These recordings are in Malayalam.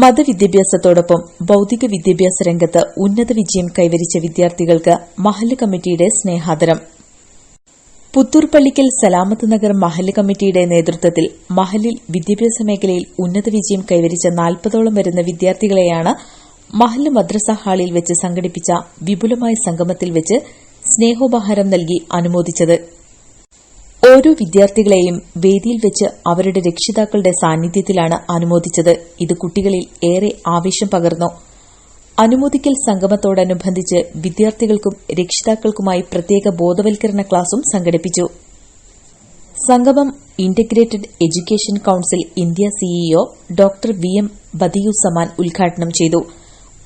മതവിദ്യാഭ്യാസത്തോടൊപ്പം ഭൌതിക വിദ്യാഭ്യാസ രംഗത്ത് ഉന്നത വിജയം കൈവരിച്ച വിദ്യാർത്ഥികൾക്ക് മഹല്ല് കമ്മിറ്റിയുടെ സ്നേഹാദരം. പുത്തൂർപ്പള്ളിക്കൽ സലാമത്ത് നഗർ മഹല്ല് കമ്മിറ്റിയുടെ നേതൃത്വത്തിൽ മഹലിൽ വിദ്യാഭ്യാസ മേഖലയിൽ ഉന്നത വിജയം കൈവരിച്ച നാൽപ്പതോളം വരുന്ന വിദ്യാർത്ഥികളെയാണ് മഹല്ല് മദ്രസ ഹാളിൽ വെച്ച് സംഘടിപ്പിച്ച വിപുലമായ സംഗമത്തിൽ വെച്ച് സ്നേഹോപഹാരം നൽകി അനുമോദിച്ചത്. ഓരോ വിദ്യാർത്ഥികളെയും വേദിയിൽ വെച്ച് അവരുടെ രക്ഷിതാക്കളുടെ സാന്നിധ്യത്തിലാണ് അനുമോദിച്ചത്. ഇത് കുട്ടികളിൽ ഏറെ ആവേശം പകർന്നു. അനുമോദിക്കൽ സംഗമത്തോടനുബന്ധിച്ച് വിദ്യാർത്ഥികൾക്കും രക്ഷിതാക്കൾക്കുമായി പ്രത്യേക ബോധവൽക്കരണ ക്ലാസും സംഘടിപ്പിച്ചു. സംഗമം integrated education council India CEO doctor V M Badiuzzaman ഉദ്ഘാടനം ചെയ്തു.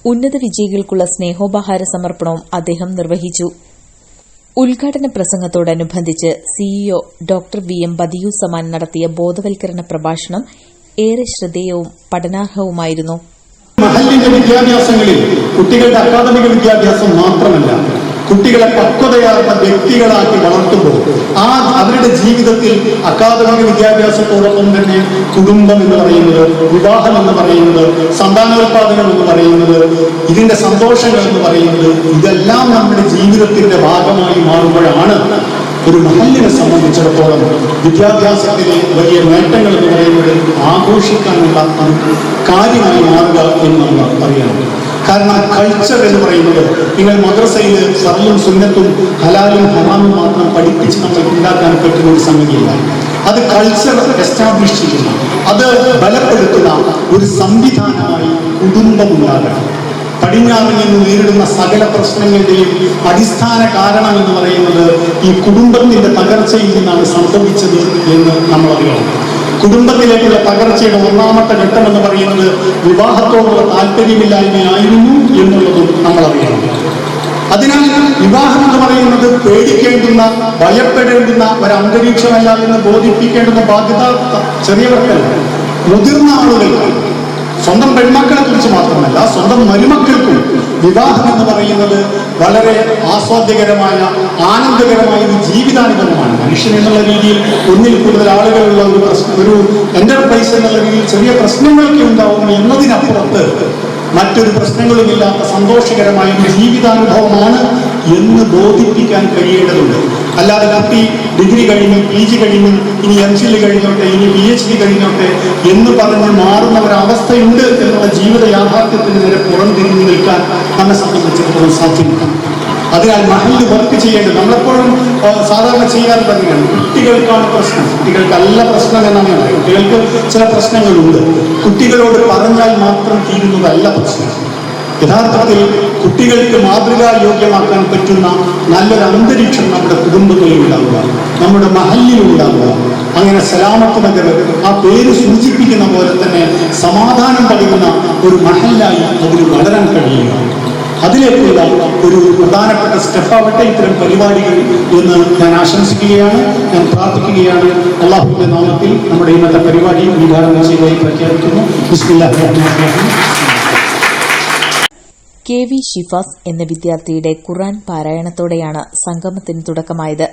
ഉന്നത വിജയികൾക്കുള്ള സ്നേഹോപഹാര സമർപ്പണവും അദ്ദേഹം നിർവഹിച്ചു. ഉദ്ഘാടന പ്രസംഗത്തോടനുബന്ധിച്ച് CEO doctor V M Badiuzzaman നടത്തിയ ബോധവൽക്കരണ പ്രഭാഷണം ഏറെ ശ്രദ്ധേയവും പഠനാർഹവുമായിരുന്നു. മഹല്ലിന്റെ വിദ്യാഭ്യാസങ്ങളിൽ കുട്ടികളുടെ അക്കാദമിക വിദ്യാഭ്യാസം മാത്രമല്ല കുട്ടികളെ പക്വതയാർന്ന വ്യക്തികളാക്കി വളർത്തുമ്പോൾ ആ അവരുടെ ജീവിതത്തിൽ അക്കാദമിക വിദ്യാഭ്യാസത്തോടൊപ്പം തന്നെ കുടുംബം എന്ന് പറയുന്നത് വിവാഹം എന്ന് പറയുന്നത് സന്താനോത്പാദനം എന്ന് പറയുന്നത് ഇതിന്റെ സന്തോഷങ്ങൾ എന്ന് പറയുന്നത് ഇതെല്ലാം നമ്മുടെ ജീവിതത്തിന്റെ ഭാഗമായി മാറുമ്പോഴാണ് ഒരു മഹല്ലിനെ സംബന്ധിച്ചിടത്തോളം വിദ്യാഭ്യാസത്തിലെ വലിയ നേട്ടങ്ങൾ എന്ന് പറയുന്നത് ആഘോഷിക്കാനുള്ള കാര്യമായി മാറുക എന്ന് നമ്മൾ അറിയണം കാരണം കൾച്ചർ എന്ന് പറയുന്നത് നിങ്ങൾ മദ്രസയിൽ സർലും സുന്നത്തും ഹലാലും ഹറാമും മാത്രം പഠിപ്പിച്ച് നമ്മൾ ഉണ്ടാക്കാൻ പറ്റുന്ന ഒരു സംഗതിയില്ല. അത് കൾച്ചർ എസ്റ്റാബ്ലിഷ് ചെയ്യുന്ന അത് ബലപ്പെടുത്തുന്ന ഒരു സംവിധാനമായി കുടുംബം ഉണ്ടാകണം പടിഞ്ഞാറിൽ നിന്ന് നേരിടുന്ന സകല പ്രശ്നങ്ങളുടെയും അടിസ്ഥാന കാരണം എന്ന് പറയുന്നത് ഈ കുടുംബത്തിന്റെ തകർച്ചയിൽ നിന്നാണ് സംഭവിച്ചത് എന്ന് നമ്മൾ അറിയണം കുടുംബത്തിലേക്കുള്ള തകർച്ചയുടെ ഒന്നാമത്തെ ഘട്ടം എന്ന് പറയുന്നത് വിവാഹത്തോടുള്ള താല്പര്യമില്ലായ്മയായിരുന്നു എന്നുള്ളതും നമ്മൾ അറിയണം അതിനാൽ വിവാഹം എന്ന് പറയുന്നത് പേടിക്കേണ്ടുന്ന ഭയപ്പെടേണ്ടുന്ന ഒരു അന്തരീക്ഷമല്ല എന്ന് ബോധിപ്പിക്കേണ്ടുന്ന ബാധ്യത ചെറിയവർക്കല്ല മുതിർന്ന ആളുകൾക്ക് സ്വന്തം പെൺമക്കളെ കുറിച്ച് മാത്രമല്ല സ്വന്തം മരുമക്കൾക്കും വിവാഹം എന്ന് പറയുന്നത് വളരെ ആസ്വാദ്യകരമായ ആനന്ദകരമായ ഒരു ജീവിതാനുഭവമാണ്. മനുഷ്യൻ എന്നുള്ള രീതിയിൽ ഒന്നിൽ കൂടുതൽ ആളുകളുള്ള ഒരു ഒരു എന്റർപ്രൈസ് എന്നുള്ള രീതിയിൽ ചെറിയ പ്രശ്നങ്ങളൊക്കെ ഉണ്ടാവും എന്നതിനപ്പുറത്ത് മറ്റൊരു പ്രശ്നങ്ങളുമില്ലാത്ത സന്തോഷകരമായ ഒരു ജീവിതാനുഭവമാണ് എന്ന് ബോധിപ്പിക്കാൻ കഴിയേണ്ടതുണ്ട്. അല്ലാതെ കുട്ടി ഡിഗ്രി കഴിഞ്ഞു പി ജി കഴിഞ്ഞു ഇനി എം ഫിൽ കഴിഞ്ഞോട്ടെ ഇനി പി എച്ച് ഡി കഴിഞ്ഞോട്ടെ എന്ന് പറഞ്ഞ് മാറുന്ന ഒരവസ്ഥയുണ്ട് എന്നുള്ള ജീവിത യാഥാർത്ഥ്യത്തിന് നേരെ പുറം തിരിഞ്ഞു നിൽക്കാൻ നമ്മെ സംബന്ധിച്ചിടത്തോളം സാധ്യമല്ല. അതിനാൽ മഹല്ല് വർക്ക് ചെയ്യേണ്ടത് നമ്മളെപ്പോഴും സാധാരണ ചെയ്യാൻ തന്നെയാണ് കുട്ടികൾക്കാണ് പ്രശ്നം. കുട്ടികൾക്കല്ല പ്രശ്നം എന്നാണ് കുട്ടികൾക്ക് ചില പ്രശ്നങ്ങളുണ്ട്. കുട്ടികളോട് പറഞ്ഞാൽ മാത്രം തീരുന്നതല്ല പ്രശ്നം. യഥാർത്ഥത്തിൽ കുട്ടികൾക്ക് മാതൃകാ യോഗ്യമാക്കാൻ പറ്റുന്ന നല്ലൊരു അന്തരീക്ഷം നമ്മുടെ കുടുംബങ്ങളിൽ ഉണ്ടാവുക നമ്മുടെ മഹല്ലിൽ ഉണ്ടാവുക. അങ്ങനെ സലാമത്ത് നഗർ ആ പേര് സൂചിപ്പിക്കുന്ന പോലെ തന്നെ സമാധാനം പഠിക്കുന്ന ഒരു മഹല്ലായി അതിന് വളരാൻ കഴിയുക. അതിലേക്കുള്ള ഒരു പ്രധാനപ്പെട്ട സ്റ്റെപ്പാവട്ടെ ഇത്തരം പരിപാടികൾ എന്ന് ഞാൻ ആശംസിക്കുകയാണ് ഞാൻ പ്രാർത്ഥിക്കുകയാണ്. അള്ളാഹുവിന്റെ നാമത്തിൽ നമ്മുടെ ഇന്നത്തെ പരിപാടി ഉദ്ഘാടനം ചെയ്തതായി പ്രഖ്യാപിക്കുന്നു. കെ വി ഷിഫാസ് എന്ന വിദ്യാർത്ഥിയുടെ ഖുറാൻ പാരായണത്തോടെയാണ് സംഗമത്തിന് തുടക്കമായത്.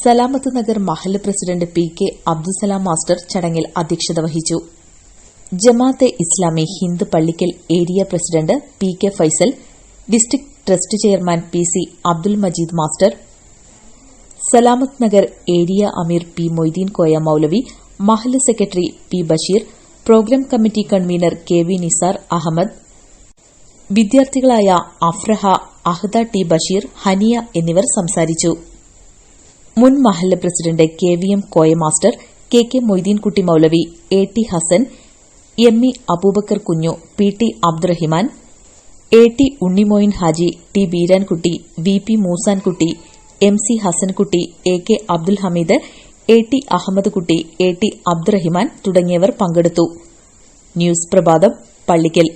സലാമത്ത് നഗർ മഹല്ല് president P K Abdussalam master ചടങ്ങിൽ അധ്യക്ഷത വഹിച്ചു. Jamaate Islami Hind Pallikkal area president P K Faisal district trust chairman P C Abdul Majeed master Salamath Nagar area അമീർ പി മൊയ്തീൻ കോയ മൌലവി Mahal secretary P Basheer programme committee convener K V Nisar Ahammed വിദ്യാർത്ഥികളായ Afraha Ahda T Basheer Haniya എന്നിവർ സംസാരിച്ചു. മുൻ മഹല്ല president K V M Koya master K K Moideenkutty Maulavi A T Hasan M E Aboobacker Kunju P T Abdurahiman A T Unnimoyin Haji T Beerankutty V P Moosankutty M C Hasankutty A K Abdul Hameed A T Ahammed Kutty A T Abdurahiman തുടങ്ങിയവർ പങ്കെടുത്തു. ന്യൂസ് പ്രഭാതം പള്ളിക്കൽ.